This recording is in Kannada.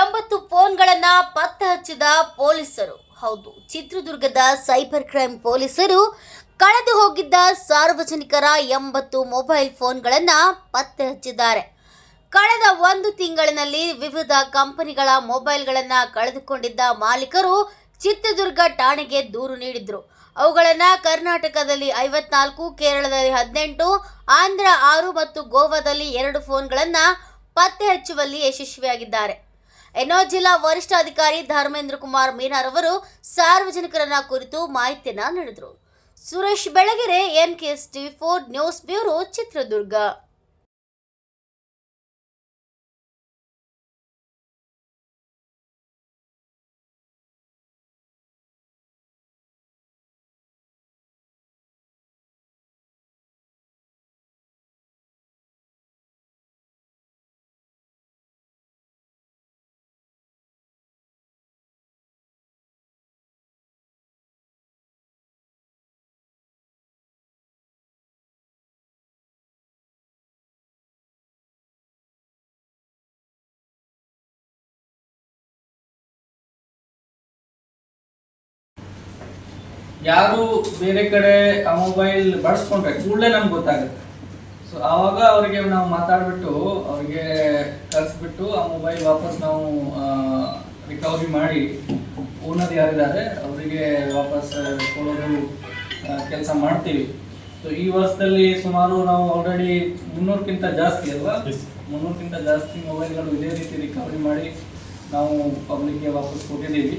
ಎಂಬತ್ತು ಫೋನ್ಗಳನ್ನ ಪತ್ತೆ ಹಚ್ಚಿದ ಪೊಲೀಸರು. ಹೌದು, ಚಿತ್ರದುರ್ಗದ ಸೈಬರ್ ಕ್ರೈಮ್ ಪೊಲೀಸರು ಕಳೆದು ಹೋಗಿದ್ದ ಸಾರ್ವಜನಿಕರ ಎಂಬತ್ತು ಮೊಬೈಲ್ ಫೋನ್ಗಳನ್ನು ಪತ್ತೆ ಹಚ್ಚಿದ್ದಾರೆ. ಕಳೆದ ಒಂದು ತಿಂಗಳಿನಲ್ಲಿ ವಿವಿಧ ಕಂಪನಿಗಳ ಮೊಬೈಲ್ಗಳನ್ನು ಕಳೆದುಕೊಂಡಿದ್ದ ಮಾಲೀಕರು ಚಿತ್ರದುರ್ಗ ಠಾಣೆಗೆ ದೂರು ನೀಡಿದ್ರು. ಅವುಗಳನ್ನು ಕರ್ನಾಟಕದಲ್ಲಿ ಐವತ್ನಾಲ್ಕು, ಕೇರಳದಲ್ಲಿ ಹದಿನೆಂಟು, ಆಂಧ್ರ ಆರು ಮತ್ತು ಗೋವಾದಲ್ಲಿ ಎರಡು ಫೋನ್ಗಳನ್ನು ಪತ್ತೆ ಹಚ್ಚುವಲ್ಲಿ ಯಶಸ್ವಿಯಾಗಿದ್ದಾರೆ. ಎನ್ನೋ ಜಿಲ್ಲಾ ವರಿಷ್ಠಾಧಿಕಾರಿ ಧರ್ಮೇಂದ್ರ ಕುಮಾರ್ ಮೀನಾರ್ ಅವರು ಸಾರ್ವಜನಿಕರನ್ನ ಕುರಿತು ಮಾಹಿತಿಯನ್ನ ನೀಡಿದರು. Suresh Belagere N K S TV four news bureau Chitradurga. ಯಾರು ಬೇರೆ ಕಡೆ ಆ ಮೊಬೈಲ್ ಬಳಸ್ಕೊಂಡ್ರೆ ಕೂಡಲೇ ನಮ್ಗೆ ಗೊತ್ತಾಗುತ್ತೆ. ಸೊ ಆವಾಗ ಅವರಿಗೆ ನಾವು ಮಾತಾಡ್ಬಿಟ್ಟು ಅವ್ರಿಗೆ ಕಳಿಸ್ಬಿಟ್ಟು ಆ ಮೊಬೈಲ್ ವಾಪಸ್ ನಾವು ರಿಕವರಿ ಮಾಡಿ ಓನರ್ ಯಾರಿದ್ದಾರೆ ಅವರಿಗೆ ವಾಪಸ್ ಕೊಡೋದು ಕೆಲಸ ಮಾಡ್ತೀವಿ. ಸೊ ಈ ವರ್ಷದಲ್ಲಿ ಸುಮಾರು ನಾವು ಆಲ್ರೆಡಿ ಮುನ್ನೂರಕ್ಕಿಂತ ಜಾಸ್ತಿ ಅಲ್ವಾ. ಮುನ್ನೂರಕ್ಕಿಂತ ಜಾಸ್ತಿ ಮೊಬೈಲ್ಗಳು ಇದೇ ರೀತಿ ರಿಕವರಿ ಮಾಡಿ ನಾವು ಪಬ್ಲಿಕ್ಗೆ ವಾಪಸ್ ಕೊಟ್ಟಿದ್ದೀವಿ.